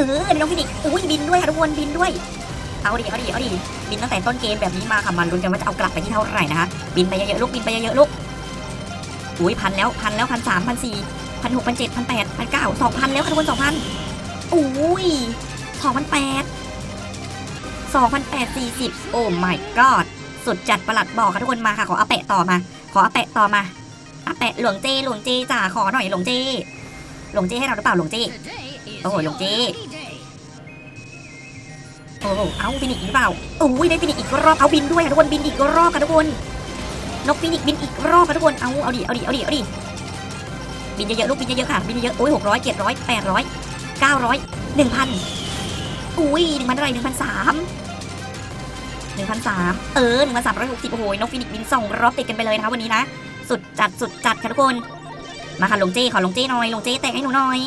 ออน้องฟินิกซ์อุ้ยบินด้วยค่ะทุกคนบินด้วย เอาดิเอาดิเอาดิบินตั้งแต่ต้นเกมแบบนี้มาค่ะมันลุ้นกันว่าจะเอากลับไปที่เท่าไหร่นะคะบินไปเยอะๆลูกบินไปเยอะๆลูกอุ้ยพันแล้วพันแล้วพันสามพันสี่พันหกพันเจ็ดพันแปดพันเก้าสองพันแล้วค่ะทุกคนสองพันอุ้ยสองพันแปดสองพันแปดสี่สิบโอ้ my god สุดจัดประหลัดบอกค่ะทุกคนมาค่ะขออาแปะต่อมา ขออาแปะต่อมาอาแปะหลวงเจหลวงเจจ่าขอหน่อยหลวงเจหลวงเจให้เราหรือเปล่าหลวงเจโอ้โห Oh, ลลงงเจเจ้ โอ้โหเอาฟินิกซ์อีกหรือเปล่าโอ้ยได้ฟินิกอีกรอบเอาบินด้วยค่ะทุกคนบินอีกรอบค่ะทุกคนนกฟินิกบินอีกรอบค่ะทุกคนเอาเอาดิเอาดิเอาดิเอาดิบินเยอะๆลูกบินเยอะๆค่ะบินเยอะๆโอ้ยหกร้อยเจ็ดร้อยแปดร้อยเก้าร้อยหนึ่งพันอุ้ยหนึ่งพันเท่าไรหนึ่งพันสามหนึ่งพันสามเออหนึ่งพันสามร้อยหกสิบโอ้โหนกฟินิกบินสองรอบติดกันไปเลยนะคะวันนี้นะสุดจัดสุดจัดค่ะทุกคนมาค่ะหลวงเจ้ขอหลวงเจ้หน่อยหลวงเจ้แตะให้หนูหน่อย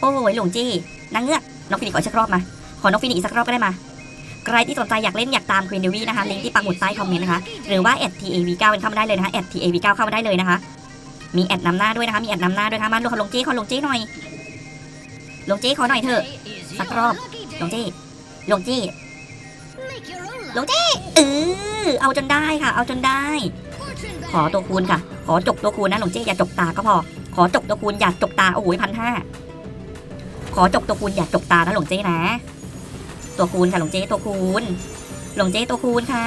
โอ้ยหลงเจ้นางเงือกนกฟินิกขอชักรอบมา ขอนกฟินิกอีกสักรอบก็ได้มา ใครที่สนใจอยากเล่นอยากตามควีนเดวีนะคะลิงก์ที่ปักหมุดใต้คอมเมนต์นะคะหรือว่าแอด TAV9 เป็นเข้ามาได้เลยนะคะแอด TAV9 เข้ามาได้เลยนะคะ มีแอดนำหน้าด้วยนะคะมีแอดนำหน้าด้วยนะคะมาลูขอลงเจ้ขอลงเจ้หน่อยหลวงเจ้ขอหน่อยเถอะสักรอบหลวงเจ้หลวงเจ้หลวงเจ้เออเอาจนได้ค่ะ เอาจนได้ ขอตัวคูณค่ะ ขอจกตัวคูณนะหลวงเจ้อย่าจกตาก็พอ ขอจกตัวคูณอย่าจกตาโอ้โหพันห้าขอจกตัวคูณอย่าจกตานะหลวงเจ้นะ ตัวคูณค่ะหลวงเจ้ตัวคูณหลวงเจ้ตัวคูณค่ะ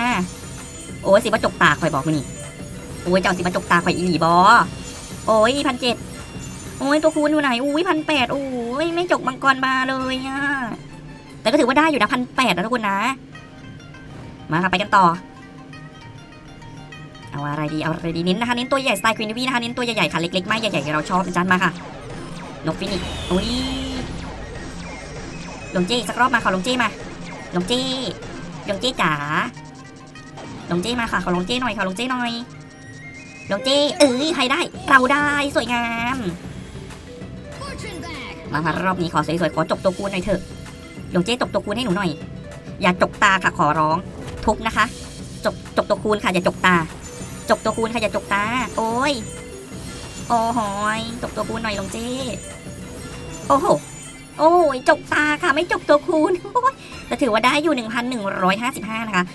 โอ้ยสิมาจกตาคอยบอกมานี่โอ้ยเจ้าสิมาจกตาคอยอีหลีบอโอ้ยพันเจ็ดโอ้ยตัวคูณอยู่ไหนอุ้ยพันแปดโอ้ยไม่จกมังกรมาเลยอะแต่ก็ถือว่าได้อยู่นะพันแปดนะทุกคนนะ มาค่ะไปกันต่อเอาอะไรดีเอาอะไรดีเน้นนะคะเน้นตัวใหญ่สไตล์ควีนวีนะคะเน้นตัวใหญ่ๆค่ะเล็กๆไม่ใหญ่ๆเราชอบนะจันมาค่ะนกฟินิกอุ้ย หลวงเจ้สักรอบมาขอหลวงเจ้มาหลวงเจ้หลวงเจ้จ๋าหลวงเจ้มาค่ะขอหลวงเจ้หน่อยขอหลวงเจ้หน่อยหลวงเจ้เอ้ยใครได้ เราได้สวยงามมาค่ะรอบนี้ขอสวยๆขอจบตัวคูณหน่อยเถอะหลวงเจ้จบตัวคูณให้หนูหน่อย อย่าจกตาค่ะขอร้อง ทุบนะคะจบจบตัวคูณค่ะอย่าจกตาจบตัวคูณค่ะอย่าจกตา โอ้ยโอ้โหยจบตัวคูณหน่อยหลวงเจ้โอ้โห โอ้ยจกตาค่ะไม่จกตัวคูณโอ้ยแต่ถือว่าได้อยู่ 1,155 นะคะ